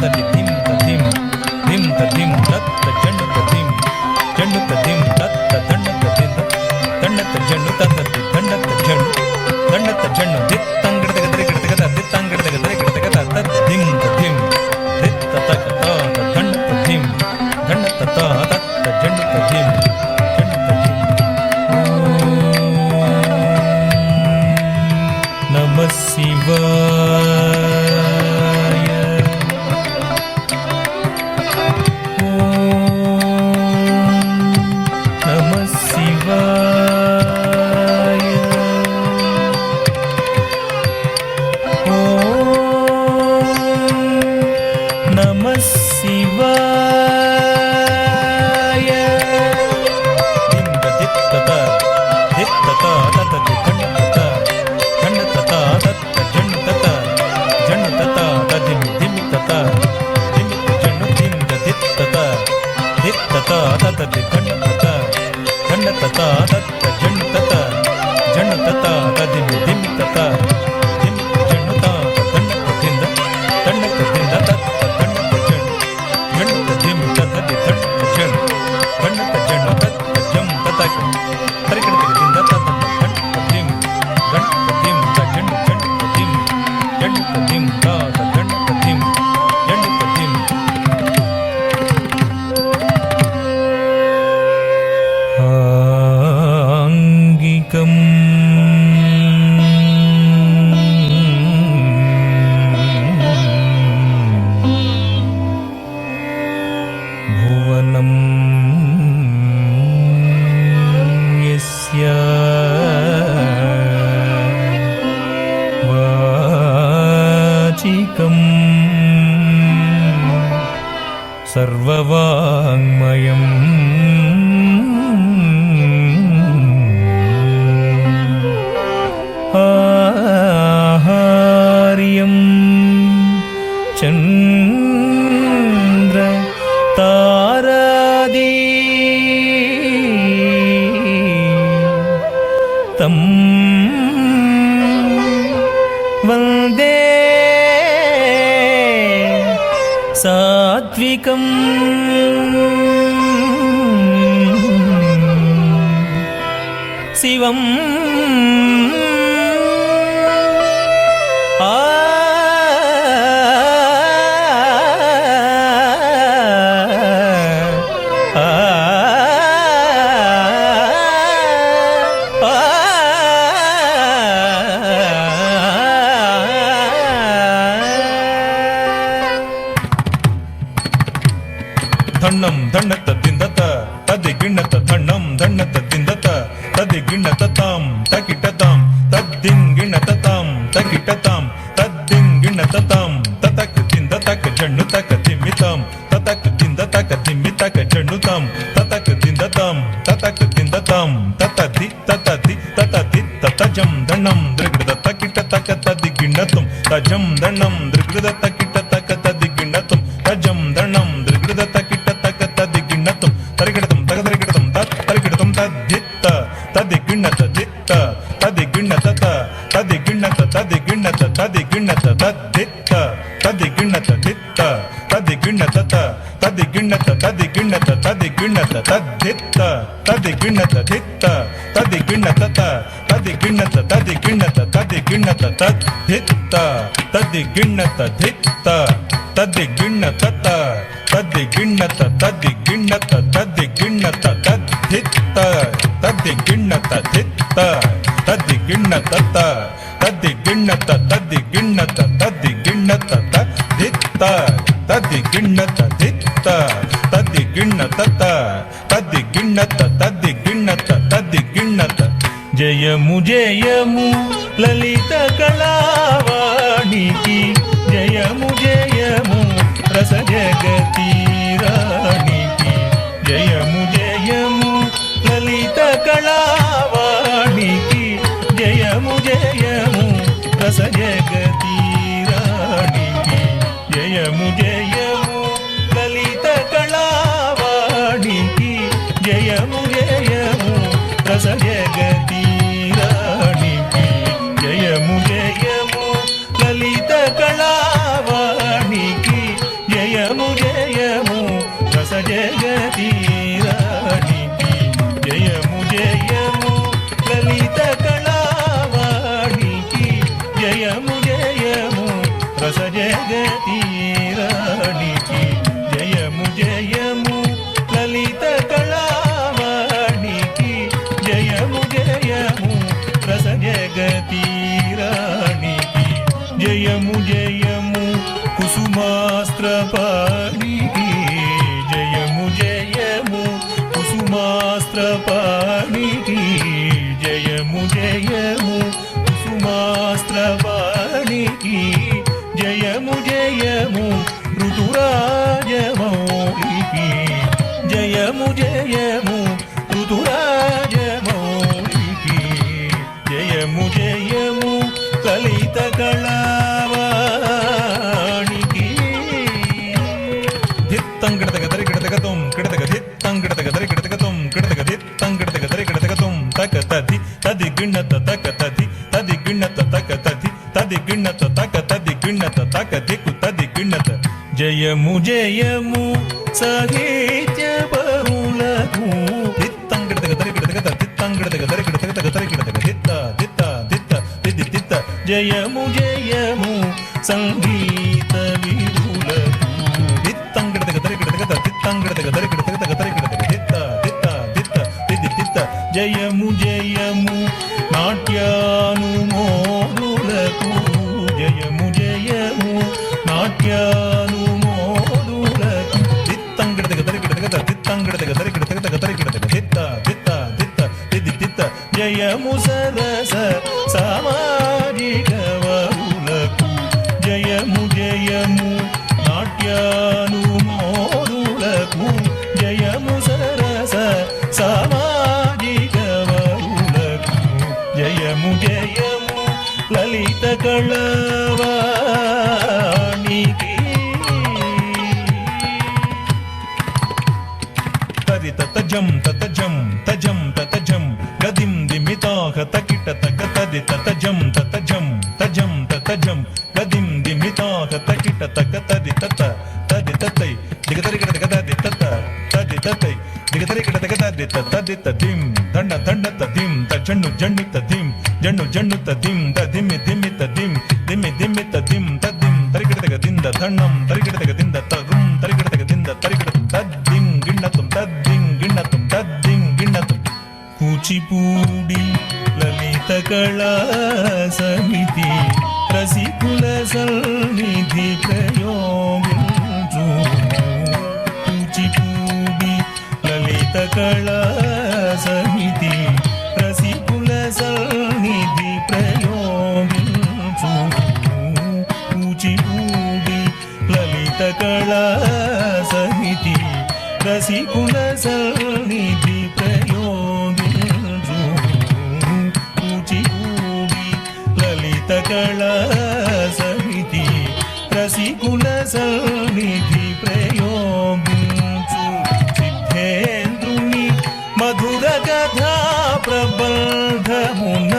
también. Siéntate வந்தே. சாத்விகம். சிவம். గిణతతాం తకిటతాం తద్దిం గిణతతాం తతక్ దింద తక్ జన్ను తక్ తిమ్మితాం తతక్ దింద తక్ తిమ్మి తక్ జన్నుతాం తతక్ దిందతాం తతక్ దిందతాం తతది తతది తతది తతజం దండం దృగ్ద తకిట తక తది గిణతం తజం దండం గిన్నత తది గిన్నత తది గిన్నత తద్ తది గిన్నత ధిత్త తది గిన్నత తది గిన్నత తది గిన్నత తది గిన్నత తద్ తది గిన్నత ధిత్త తది గిన్నత తది గిన్నత తది గిన్నత తది గిన్నత ధిత్త తది గిన్నత ధిత్త తది గిన్నత తది గిన్నత తది గిన్నత తది గిన్నత జయము జయము లలిత కళావాణికి. జయము జయము రస జగతి రాణికి జయము జయము లలిత కళావాణికి. జయము జయము రస జగతి జగతీరాణికి జయము జయము లలిత కళావాణికి జయము జయము రస జగతీరాణికి జయము జయము లలిత కళావాణికి జయము జయము రస జగతీరాణికి జయము జయ జయము జయము ఋతురాజమో జయము జయము ఋతురాజమో జయము జయము కలిత కళావాణికి. ధిత్తం గిడతగ దరి గిడతగతం గిడతగ ధిత్తం గిడతగ దరి గిడతగతం గిడతగ ధిత్తం గిడతగ దరి గిడతగతం తక తది తది గిణత తక తది తది గిణత తక తది తది గిణత తగత తగ దిక్కు తది గిణత జయము జయము సహేత్య బహుళకు తిత్తంగిడతగ తరికిడతగ తిత్తంగిడతగ తరికిడతగ తగ తరికిడతగ తిత్త తిత్త తిత్త తిది తిత్త జయము జయము సంగీత విపులకు తిత్తంగిడతగ తరికిడతగ తిత్తంగిడతగ తరికిడతగ తగ తరికిడతగ తిత్త తిత్త తిత్త తిది తిత్త జయము ತಂಗಿಡತಗ ತರಿಕಿಡತಗ ತಗ ತರಿಕಿಡತಗ ತಿತ್ತ ತಿತ್ತ ತಿತ್ತ ತಿದ್ದಿ ತಿತ್ತ ಜಯ ಮುಸರಸ ಸಾಮಾಜಿಕವಲಕು ಜಯಮು ಜಯಮು ನಾಟ್ಯಾನು ಮೋರುಳಕು ಜಯಮು ಸರಸ ಸಾಮಾಜಿಕವಲಕು ಜಯಮು తరి తతజం తతజం తజం తతజం గదిం దిమితాహ తకిట తక తది తతజం తతజం తజం తతజం గదిం దిమితాహ తకిట తక తది తత తది తతై దిగతరి గిడ దిగ తది తత తది తతై దిగతరి గిడ దిగ తది తది తదిం దండ దండ తదిం తజన్ను జన్ను తదిం జన్ను జన్ను తదిం తదిమి దిమి తదిం దిమి దిమి తదిం తదిం తరిగిడ దిగ దింద దండం తరిగిడ దిగ దింద తరుం కూచిపూడి లలిత కళా సమితి రసికుల సన్నిధి ప్రయోగించు కూచిపూడి లలిత కళా సమితి రసికుల సన్నిధి ప్రయోగించు కూచిపూడి లలిత కళా సమితి రసికుల సన్నిధి లలిత సమితి రసికుల సమితి ప్రయోగించు సిద్ధేంద్రుని మధుర కథా ప్రబంధమున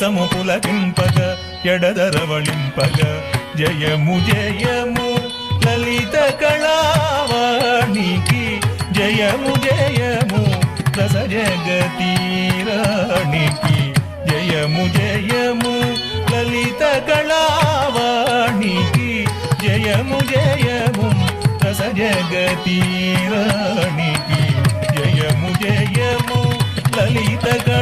రసము పులకింపగ ఎడదరవళింపగ. జయము జయము లలిత కళావాణికి. జయము జయము రస జగతీరాణికి జయము జయము లలిత కళావాణికి. జయము జయము రస జగతీరాణికి జయము జయము లలిత కళ